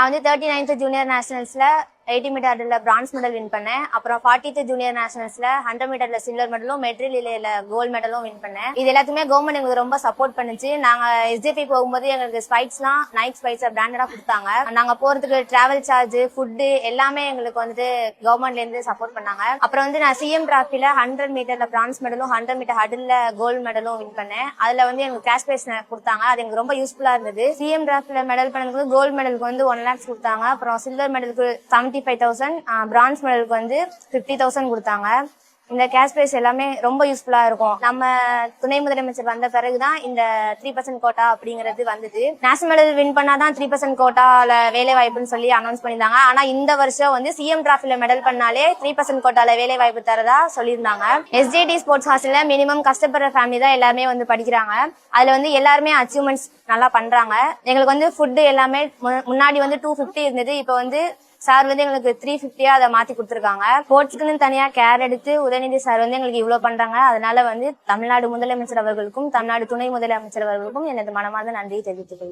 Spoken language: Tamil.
நான் வந்து தேர்ட்டி நைன்த்து ஜூனியர் நேஷனல்ஸ்ல எயிட்டி மீட்டர்ல பிரான்ஸ் மெடல் வின் பண்ணேன். அப்புறம் ஃபார்ட்டி ஜூனியர் நேஷனல்ஸ்ல ஹண்ட்ரட் மீட்டர்ல சில்வர் மெடலும் மெட்ரில் இலையில கோல்டு மெடலும் வின் பண்ணேன். இது எல்லாத்துக்குமே கவர்மெண்ட் எங்களுக்கு ரொம்ப சப்போர்ட் பண்ணுச்சு. நாங்க எஸ்ஜிபி போகும்போது எங்களுக்கு ஸ்பைட்ஸ்லாம் நைட் ஸ்பைட்ஸ் பிராண்டடா கொடுத்தாங்க. நாங்க போறதுக்கு டிராவல் சார்ஜ் ஃபுட்டு எல்லாமே எங்களுக்கு வந்துட்டு கவர்மெண்ட்ல இருந்து சப்போர்ட் பண்ணாங்க. அப்புறம் வந்து நான் சிஎம் டிராஃபில ஹண்ட்ரட் மீட்டர்ல பிரான்ஸ் மெடலும் ஹண்ட்ரட் மீட்டர் ஹடில் கோல்டு மெடலும் வின் பண்ணேன். அதுல வந்து எனக்கு கேஷ் பிரைஸ் கொடுத்தாங்க. அது எனக்கு ரொம்ப யூஸ்ஃபுல்லா இருந்தது. சிஎம் டிராஃபில மெடல் பண்ணதுக்கு கோல்டு மெடலுக்கு வந்து ஒன் லேக்ஸ் கொடுத்தாங்க. அப்புறம் சில்வர் மெடலுக்கு செவன்டி ஃபைவ் தௌசண்ட் பிரான்ஸ் மெடலுக்கு வந்து ஃபிஃப்டி தௌசண்ட் கொடுத்தாங்க. இந்த கேஷ் பிரைஸ் எல்லாமே ரொம்ப யூஸ்ஃபுல்லா இருக்கும். நம்ம துணை முதலமைச்சர் வந்த பிறகுதான் இந்த த்ரீ பர்சன்ட் கோட்டா அப்படிங்கிறது வந்தது. நேஷனல் மெடல் வின் பண்ணாதான் த்ரீ பர்சன்ட் கோட்டால வேலை வாய்ப்புன்னு சொல்லி அனௌன்ஸ் பண்ணியிருந்தாங்க. ஆனா இந்த வருஷம் வந்து சிஎம் டிராஃபில மெடல் பண்ணாலே த்ரீ பர்சன்ட் கோட்டால வேலை வாய்ப்பு தரதா சொல்லியிருந்தாங்க. எஸ்ஜேடி ஸ்போர்ட்ஸ் ஹாஸ்டல்ல மினிமம் கஷ்டப்படுற ஃபேமிலி தான் எல்லாருமே வந்து படிக்கிறாங்க. அதுல வந்து எல்லாருமே அச்சீவ்மெண்ட்ஸ் நல்லா பண்றாங்க. எங்களுக்கு வந்து ஃபுட்டு எல்லாமே மு- முன்னாடி வந்து டூ ஃபிஃப்டி இருந்தது. இப்போ வந்து சார் வந்து எங்களுக்கு த்ரீ ஃபிஃப்டியா அதை மாத்தி கொடுத்துருக்காங்க. ஸ்போர்ட்ஸ்க்குன்னு தனியா கேர் எடுத்து உதயநிதி சார் வந்து எங்களுக்கு இவ்வளவு பண்றாங்க. அதனால வந்து தமிழ்நாடு முதலமைச்சர் அவர்களுக்கும் தமிழ்நாடு துணை முதலமைச்சர் அவர்களுக்கும் எனது மனமார்ந்த நன்றியை தெரிவித்துக் கொள்கிறேன்.